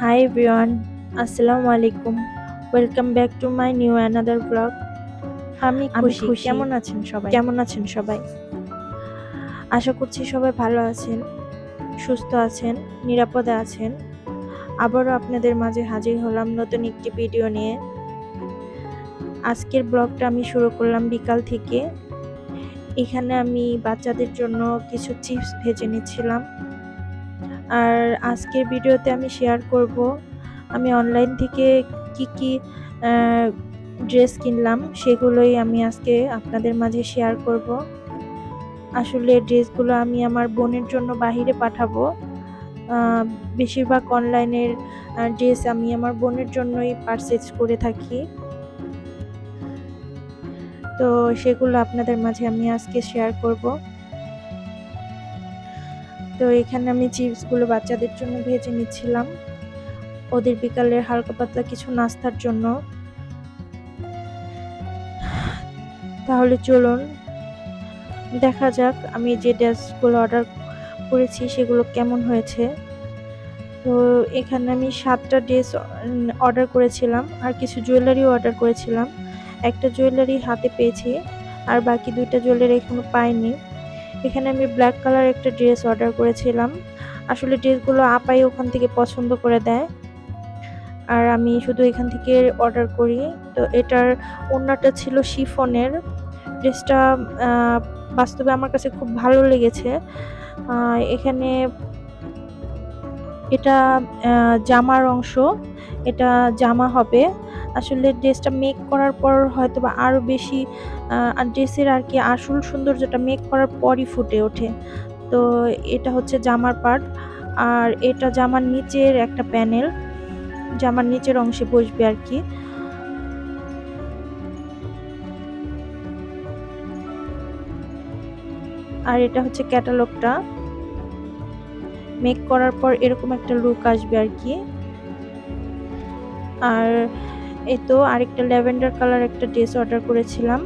Hi everyone, আসসালামু আলাইকুম welcome back to my new another blog আমি খুশি। কেমন আছেন সবাই? কেমন আছেন সবাই? আশা করছি সবাই ভালো আছেন সুস্থ আছেন নিরাপদে আছেন। আবারও আপনাদের মাঝে হাজির হলাম নতুন একটি ভিডিও নিয়ে। আজকের ব্লগটা আমি শুরু করলাম বিকাল থেকে। এখানে আমি বাচ্চাদের জন্য কিছু চিপস ভেজে নিচ্ছিলাম। আর আজকের ভিডিওতে আমি শেয়ার করব, আমি অনলাইন থেকে কি কি ড্রেস কিনলাম সেগুলোই আমি আজকে আপনাদের মাঝে শেয়ার করব। আসলে ড্রেসগুলো আমি আমার বোনের জন্য বাহিরে পাঠাবো। বেশিরভাগ অনলাইনের ড্রেস আমি আমার বোনের জন্যই পারচেজ করে থাকি। তো সেগুলো আপনাদের মাঝে আমি আজকে শেয়ার করব। তো এখানে আমি চিপসগুলো বাচ্চাদের জন্য ভেজে নিচ্ছিলাম। ওদের বিকালের হালকা পাতলা কিছু নাস্তার জন্য। তাহলে চলুন, দেখা যাক আমি যে ড্রেসগুলো অর্ডার করেছি সেগুলো কেমন হয়েছে। তো এখানে আমি সাতটা ড্রেস অর্ডার করেছিলাম আর কিছু জুয়েলারিও অর্ডার করেছিলাম। একটা জুয়েলারি হাতে পেয়েছি আর বাকি দুইটা জুয়েলারি এখনও পাইনি। এখানে আমি ব্ল্যাক কালার একটা ড্রেস অর্ডার করেছিলাম। আসলে ড্রেসগুলো আপাই ওখান থেকে পছন্দ করে দেয়। আর আমি শুধু এখান থেকে অর্ডার করি। তো এটার ওড়নাটা ছিল শিফনের। ড্রেসটা বাস্তবে আমার কাছে খুব ভালো লেগেছে। এখানে এটা জামার অংশ। এটা জামা হবে। আসলে ড্রেসটা মেক করার পর হয়তো বা আরও বেশি ড্রেসের আর কি আসল সৌন্দর্যটা মেক করার পরই ফুটে ওঠে। তো এটা হচ্ছে জামার পার্ট আর এটা জামার নিচের একটা প্যানেল জামার নিচের অংশে বসবে আর কি। আর এটা হচ্ছে ক্যাটালগটা মেক করার পর এরকম একটা লুক আসবে আর কি। আর এই তো আরেকটা ল্যাভেন্ডার কালার একটা ড্রেস অর্ডার করেছিলাম।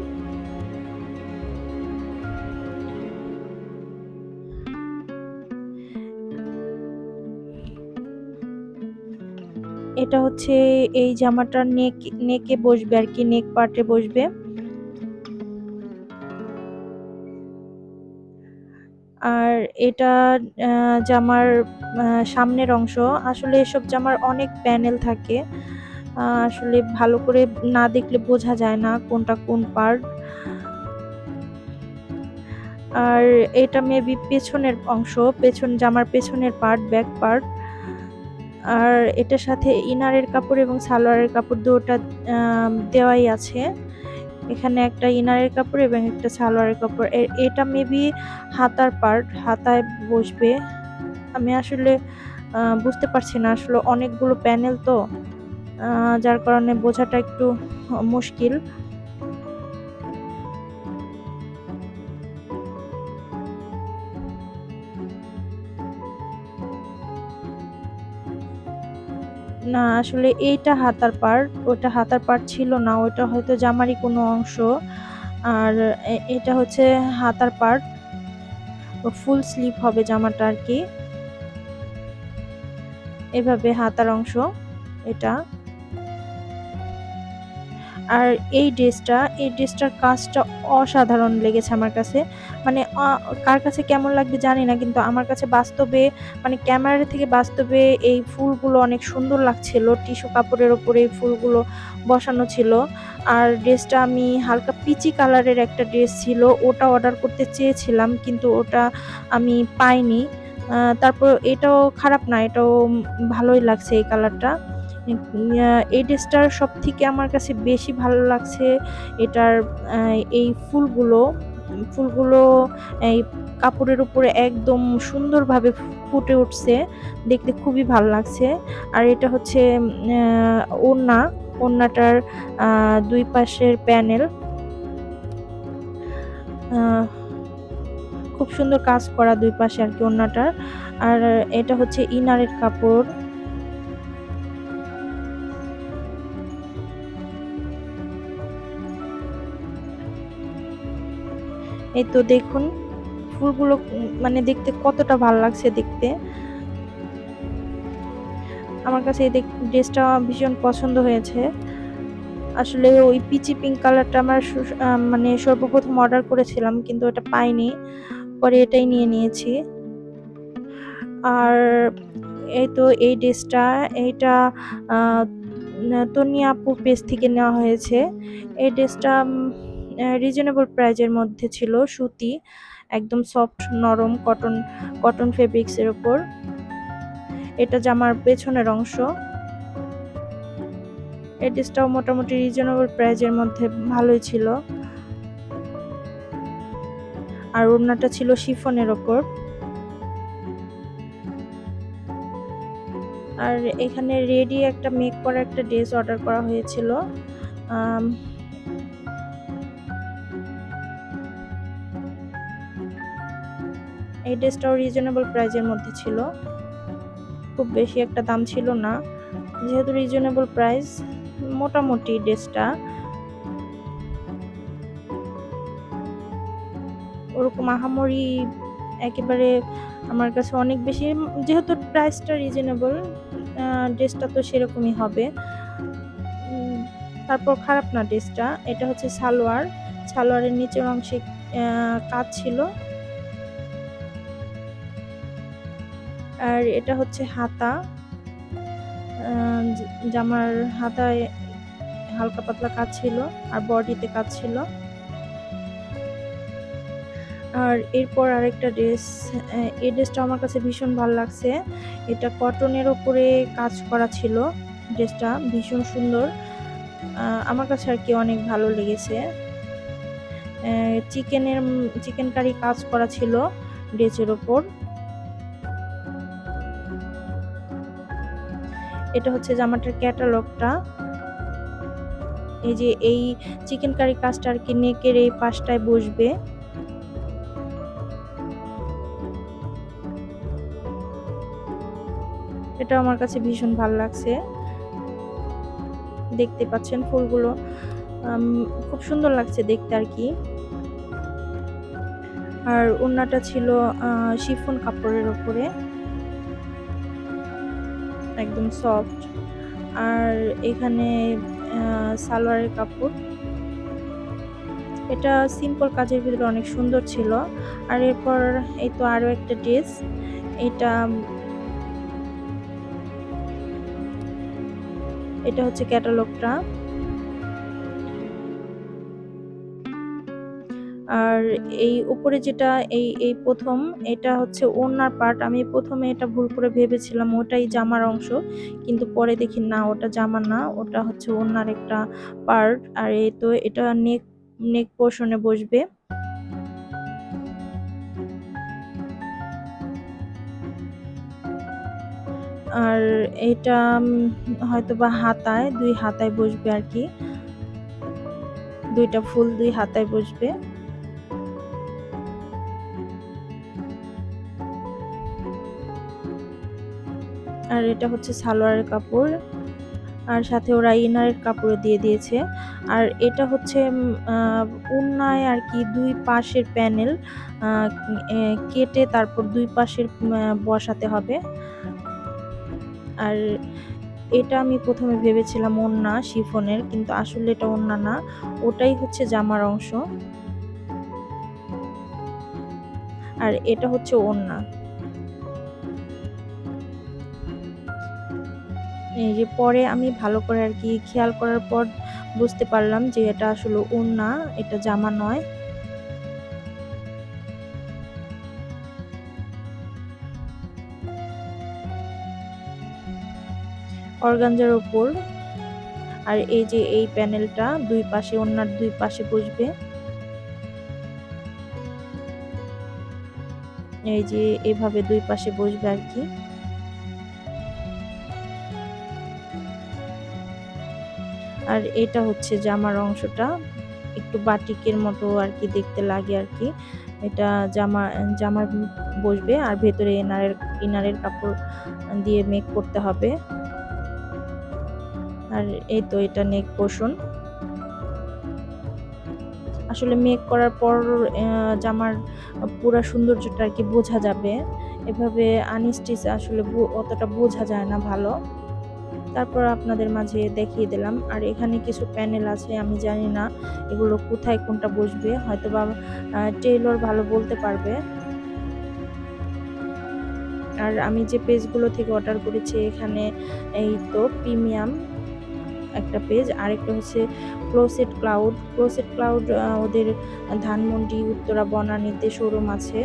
এটা হচ্ছে এই জামাটার নেক নেকে বসবে আর কি নেক পার্টে বসবে। আর এটা জামার সামনের অংশ। আসলে এসব জামার অনেক প্যানেল থাকে। আসলে ভালো করে না দেখলে বোঝা যায় না কোনটা কোন পার্ট আর এটা মেবি পেছনের অংশ, পেছন জামার পেছনের পার্ট ব্যাক পার্ট আর এটার সাথে ইনারের কাপড় এবং সালোয়ারের কাপড় দুটা দেওয়াই আছে। এখানে একটা ইনারের কাপড় এবং একটা সালোয়ারের কাপড়। এটা মেবি হাতার পার্ট হাতায় বসবে। আমি আসলে বুঝতে পারছি না আসলে অনেকগুলো প্যানেল তো। যার কারণে বোঝাটা একটু মুশকিল। না, আসলে এইটা হাতার পার্ট ওটা হাতার পার্ট ছিল না ওটা হয়তো জামারই কোনো অংশ। আর এটা হচ্ছে হাতার পার্ট ফুল স্লিভ হবে জামাটা আর কি। এভাবে হাতার অংশ, এটা। আর এই ড্রেসটা, এই ড্রেসটার কাজটা অসাধারণ লেগেছে আমার কাছে। মানে কার কাছে কেমন লাগবে জানি না, কিন্তু আমার কাছে বাস্তবে মানে ক্যামেরা থেকে বাস্তবে এই ফুলগুলো অনেক সুন্দর লাগছিল। টিস্যু কাপড়ের ওপরে এই ফুলগুলো বসানো ছিল। আর ড্রেসটা আমি হালকা পিচি কালারের একটা ড্রেস ছিল, ওটা অর্ডার করতে চেয়েছিলাম, কিন্তু ওটা আমি পাইনি। তারপর এটাও খারাপ না, এটাও ভালোই লাগছে এই কালারটা। এই ড্রেসটার সব থেকে আমার কাছে বেশি ভালো লাগছে এটার এই ফুলগুলো ফুলগুলো, এই কাপড়ের উপরে একদম সুন্দরভাবে ফুটে উঠছে, দেখতে খুবই ভালো লাগছে। আর এটা হচ্ছে ওড়না, ওড়নাটার দুই পাশের প্যানেল। খুব সুন্দর কাজ করা দুই পাশে আর কি ওড়নাটার। আর এটা হচ্ছে ইনারের কাপড়। এই তো দেখুন, ফুলগুলো মানে দেখতে কতটা ভালো লাগছে দেখতে। আমার কাছে এই ড্রেসটা ভীষণ পছন্দ হয়েছে। আসলে ওই পিচি পিঙ্ক কালারটা আমার মানে সর্বপ্রথম অর্ডার করেছিলাম, কিন্তু ওটা পাইনি। পরে এটাই নিয়ে নিয়েছি। আর এই তো এই ড্রেসটা, এইটা তনিয়া আপুর পেজ থেকে নেওয়া হয়েছে। এই ড্রেসটা রিজনেবল প্রাইজের মধ্যে ছিল সুতি, একদম সফট নরম কটন কটন ফেব্রিক্সের ওপর এটা জামার পেছনের অংশ। এই ড্রেসটাও মোটামুটি রিজনেবল প্রাইজের মধ্যে ভালোই ছিল। আর ওড়নাটা ছিল শিফনের ওপর। আর এখানে রেডি একটা মেক করা একটা ড্রেস অর্ডার করা হয়েছিল। এই ড্রেসটাও রিজনেবল প্রাইজের মধ্যে ছিল। খুব বেশি একটা দাম ছিল না। যেহেতু রিজনেবল প্রাইস মোটামুটি ড্রেসটা ওরকম আহামরি একেবারে আমার কাছে অনেক বেশি, যেহেতু প্রাইসটা রিজনেবল ড্রেসটা তো সেরকমই হবে। তারপর খারাপ না ড্রেসটা এটা হচ্ছে সালোয়ার। সালোয়ারের নিচের অংশে কাজ ছিল। আর এটা হচ্ছে হাতা। জামার হাতায় হালকা পাতলা কাজ ছিল আর বডিতে কাজ ছিল। আর এরপর আরেকটা ড্রেস এই ড্রেসটা আমার কাছে ভীষণ ভালো লাগছে। এটা কটনের ওপরে কাজ করা ছিল ড্রেসটা, ভীষণ সুন্দর। আমার কাছে আর কি অনেক ভালো লেগেছে। চিকেনের, চিকেন কারি কাজ করা ছিল ড্রেসের ওপর। এটা হচ্ছে জামাটার ক্যাটালগটা। এই যে এই চিকেন কারি কাজটা আর কি নেকের এই পাশটায় বসবে। এটা আমার কাছে ভীষণ ভালো লাগছে। দেখতে পাচ্ছেন ফুলগুলো। খুব সুন্দর লাগছে দেখতে আর কি। আর ওড়নাটা ছিল শিফন কাপড়ের ওপরে। একদম সফট আর এখানে সালোয়ারের কাপড়। এটা সিম্পল কাজের ভিতরে অনেক সুন্দর ছিল। আর এরপর এই তো আরও একটা ড্রেস এটা এটা হচ্ছে ক্যাটালগটা আর এই উপরে যেটা, এই এই প্রথম, এটা হচ্ছে ওনার পার্ট আমি প্রথমে এটা ভুল করে ভেবেছিলাম, ওটাই জামার অংশ। কিন্তু পরে দেখি, না, ওটা জামা না, ওটা হচ্ছে ওনার একটা পার্ট আর এই তো, এটা নেক নেক পোর্শনে বসবে। আর এটা হয়তো বা হাতায়, দুই হাতায় বসবে আর কি। দুইটা ফুল দুই হাতায় বসবে। আর এটা হচ্ছে সালোয়ারের কাপড়। আর সাথে ওরা ইনারের কাপড় দিয়ে দিয়েছে। আর এটা হচ্ছে উন্নায় আর কি দুই পাশের প্যানেল কেটে তারপর দুই পাশের বসাতে হবে। আর এটা আমি প্রথমে ভেবেছিলাম ওন্না, শিফনের, কিন্তু আসলে এটা ওন্না না। ওটাই হচ্ছে জামার অংশ। আর এটা হচ্ছে ওন্না। এই যে পরে আমি ভালো করে আর কি খেয়াল করার পর বুঝতে পারলাম যে এটা আসলে ওন্না এটা জামা নয়। অর্গানজার ওপর। আর এই যে এই প্যানেলটা, দুই পাশে ওনার দুই পাশে বসবে। এই যে এভাবে দুই পাশে বসবে আর কি। আর এটা হচ্ছে জামার অংশটা, একটু বাটিকের মতো আর কি দেখতে লাগে আর কি। এটা জামা জামার বসবে আর ভেতরে ইনারের ইনারের কাপড় দিয়ে মেক করতে হবে। আর এই তো এটা নেক পোষণ আসলে মেক করার পর জামার পুরা সৌন্দর্যটা আর কি বোঝা যাবে। এভাবে আনস্টিচ আসলে অতটা বোঝা যায় না ভালো। তারপর আপনাদের মাঝে দেখিয়ে দিলাম। আর এখানে কিছু প্যানেল আছে, আমি জানি না এগুলো কোথায় কোনটা বসবে হয়তো বা টেইলর ভালো বলতে পারবে। আর আমি যে পেজগুলো থেকে অর্ডার করেছি এখানে এই তো প্রিমিয়াম একটা পেজ, আরেকটা হচ্ছে ক্লোসেট ক্লাউড ক্লোসেট ক্লাউড ওদের ধানমন্ডি, উত্তরা বনানীতে শোরুম আছে।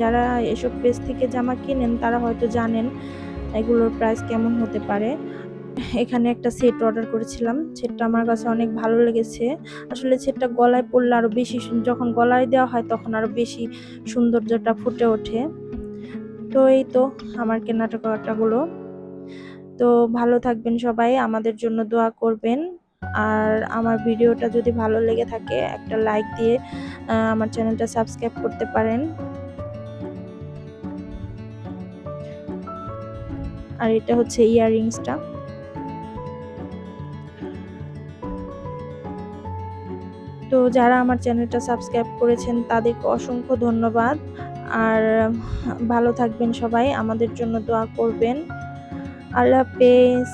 যারা এসব পেজ থেকে জামা কিনেন, তারা হয়তো জানেন এগুলোর প্রাইস কেমন হতে পারে? এখানে একটা সেট অর্ডার করেছিলাম। সেটটা আমার কাছে অনেক ভালো লেগেছে। আসলে সেটটা গলায় পড়লে আরও বেশি যখন গলায় দেওয়া হয় তখন আরও বেশি সৌন্দর্যটা ফুটে ওঠে। তো এই তো আমার কেনাকাটাগুলো তো ভালো থাকবেন সবাই, আমাদের জন্য দোয়া করবেন। আর আমার ভিডিওটা যদি ভালো লেগে থাকে, একটা লাইক দিয়ে আমার চ্যানেলটা সাবস্ক্রাইব করতে পারেন। আর এটা হচ্ছে ইয়াররিংসটা। তো যারা আমার চ্যানেলটা সাবস্ক্রাইব করেছেন, তাদেরকে অসংখ্য ধন্যবাদ। আর ভালো থাকবেন সবাই, আমাদের জন্য দোয়া করবেন। আল্লাহ হাফেজ।